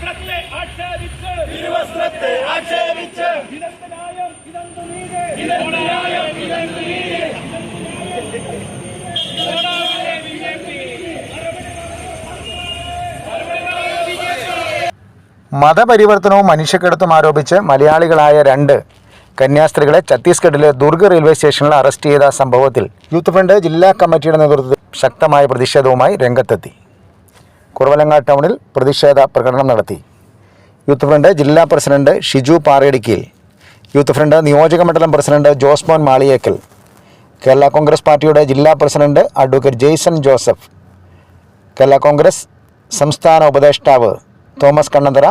വിവസ്ത്രത്തെ ആക്ഷേപിച്ച്. വിവസ്ത്രത്തെ ആക്ഷേപിച്ച്. ഇതെന്ത് ന്യായം ഇതെന്ത് നീതി? മതപരിവർത്തനവും മനുഷ്യക്കെടുത്തും ആരോപിച്ച് മലയാളികളായ രണ്ട് കന്യാസ്ത്രീകളെ ഛത്തീസ്ഗഡിലെ ദുർഗ് റെയിൽവേ സ്റ്റേഷനിൽ അറസ്റ്റ് ചെയ്ത സംഭവത്തിൽ യൂത്ത് ഫ്രണ്ട് ജില്ലാ കമ്മിറ്റിയുടെ നേതൃത്വത്തിൽ ശക്തമായ പ്രതിഷേധവുമായി രംഗത്തെത്തി. കുറവലങ്ങാട് ടൗണിൽ പ്രതിഷേധ പ്രകടനം നടത്തി. യൂത്ത് ഫ്രണ്ട് ജില്ലാ president Shiju Parayadikkil youth front നിയോജക മണ്ഡലം പ്രസിഡന്റ് ജോസ്മോൻ മാളിയേക്കൽ. കേരള കോൺഗ്രസ് പാർട്ടിയുടെ ജില്ലാ പ്രസിഡന്റ് അഡ്വക്കേറ്റ് ജെയ്സൺ ജോസഫ്. കേരള കോൺഗ്രസ് സംസ്ഥാന ഉപദേഷ്ടാവ് തോമസ് കണ്ണന്തറ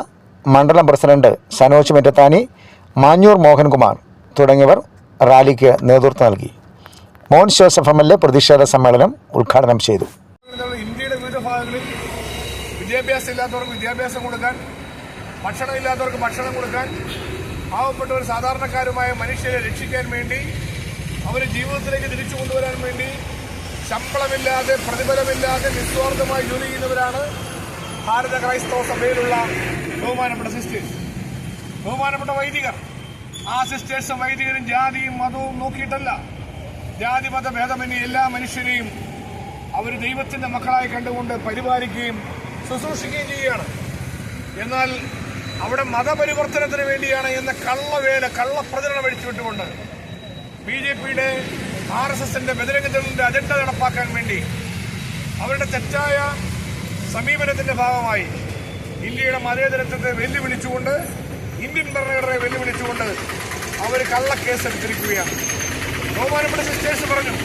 മണ്ഡലം പ്രസിഡന്റ് സനോജ് മെറ്റത്താനി മാഞ്ഞൂർ മോഹൻകുമാർ തുടങ്ങിയവർ റാലിക്ക് നേതൃത്വം നൽകി. Mons Joseph M L A പ്രതിഷേധ സമ്മേളനം ഉദ്ഘാടനം ചെയ്തു. വിദ്യാഭ്യാസം ഇല്ലാത്തവർക്ക് വിദ്യാഭ്യാസം കൊടുക്കാൻ ഭക്ഷണം ഇല്ലാത്തവർക്ക് ഭക്ഷണം കൊടുക്കാൻ പാവപ്പെട്ടവർ സാധാരണക്കാരുമായ മനുഷ്യരെ രക്ഷിക്കാൻ വേണ്ടി അവരെ ജീവിതത്തിലേക്ക് തിരിച്ചു കൊണ്ടുവരാൻ വേണ്ടി ശമ്പളമില്ലാതെ പ്രതിഫലമില്ലാതെ നിസ്വാർത്ഥമായി ജോലി ചെയ്യുന്നവരാണ് ഭാരത ക്രൈസ്തവ സഭയിലുള്ള ബഹുമാനപ്പെട്ട സിസ്റ്റേഴ്സ് ബഹുമാനപ്പെട്ട വൈദികർ. ആ സിസ്റ്റേഴ്സും വൈദികരും ജാതിയും മതവും നോക്കിയിട്ടല്ല. ജാതി മത ഭേദമന്യേ എല്ലാ മനുഷ്യരെയും അവർ ദൈവത്തിന്റെ മക്കളായി കണ്ടുകൊണ്ട് പരിപാലിക്കുകയും ശുശ്രൂഷിക്കുകയും ചെയ്യുകയാണ് എന്നാൽ അവിടെ മതപരിവർത്തനത്തിന് വേണ്ടിയാണ് എന്ന കള്ളവേല കള്ളപ്രചരണം അഴിച്ചുവിട്ടുകൊണ്ട് ബി ജെ പിയുടെ ആർ എസ് എസിന്റെ ബദരംഗത്തിന്റെ അജണ്ട നടപ്പാക്കാൻ വേണ്ടി അവരുടെ തെറ്റായ സമീപനത്തിന്റെ ഭാഗമായി ഇന്ത്യയുടെ മതേതരത്വത്തെ വെല്ലുവിളിച്ചുകൊണ്ട് ഇന്ത്യൻ ഭരണഘടനയെ വെല്ലുവിളിച്ചുകൊണ്ട് അവർ കള്ളക്കേസ് എടുത്തിരിക്കുകയാണ് ബഹുമാനപ്പെട്ട സിസ്റ്റേഴ്സ് പറഞ്ഞു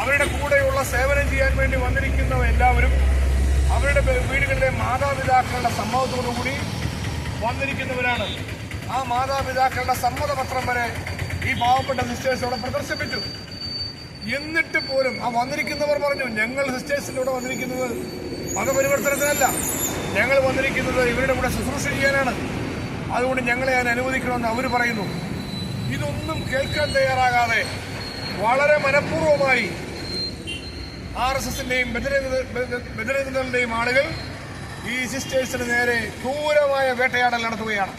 അവരുടെ കൂടെയുള്ള സേവനം ചെയ്യാൻ വേണ്ടി വന്നിരിക്കുന്ന എല്ലാവരും മാതാപിതാക്കളുടെ സമ്മതത്തോടുകൂടി വന്നിരിക്കുന്നവരാണ്. ആ മാതാപിതാക്കളുടെ സമ്മതപത്രം വരെ ഈ പാവപ്പെട്ട സിസ്റ്റേഴ്സ് അവിടെ പ്രദർശിപ്പിച്ചു. എന്നിട്ട് പോലും ആ വന്നിരിക്കുന്നവർ പറഞ്ഞു ഞങ്ങൾ സിസ്റ്റേഴ്സിന്റെ കൂടെ വന്നിരിക്കുന്നത് മതപരിവർത്തനത്തിനല്ല. ഞങ്ങൾ വന്നിരിക്കുന്നത് ഇവരുടെ കൂടെ ശുശ്രൂഷ ചെയ്യാനാണ്. അതുകൊണ്ട് ഞങ്ങളെ ഞാൻ അനുവദിക്കണമെന്ന് അവർ പറയുന്നു. ഇതൊന്നും കേൾക്കാൻ തയ്യാറാകാതെ വളരെ മനഃപൂർവമായി ആർ എസ് എസിന്റെയും ബദരംഗങ്ങളുടെയും ആളുകൾ ഈ സിസ്റ്റേഴ്സിന് നേരെ ക്രൂരമായ വേട്ടയാടൽ നടത്തുകയാണ്.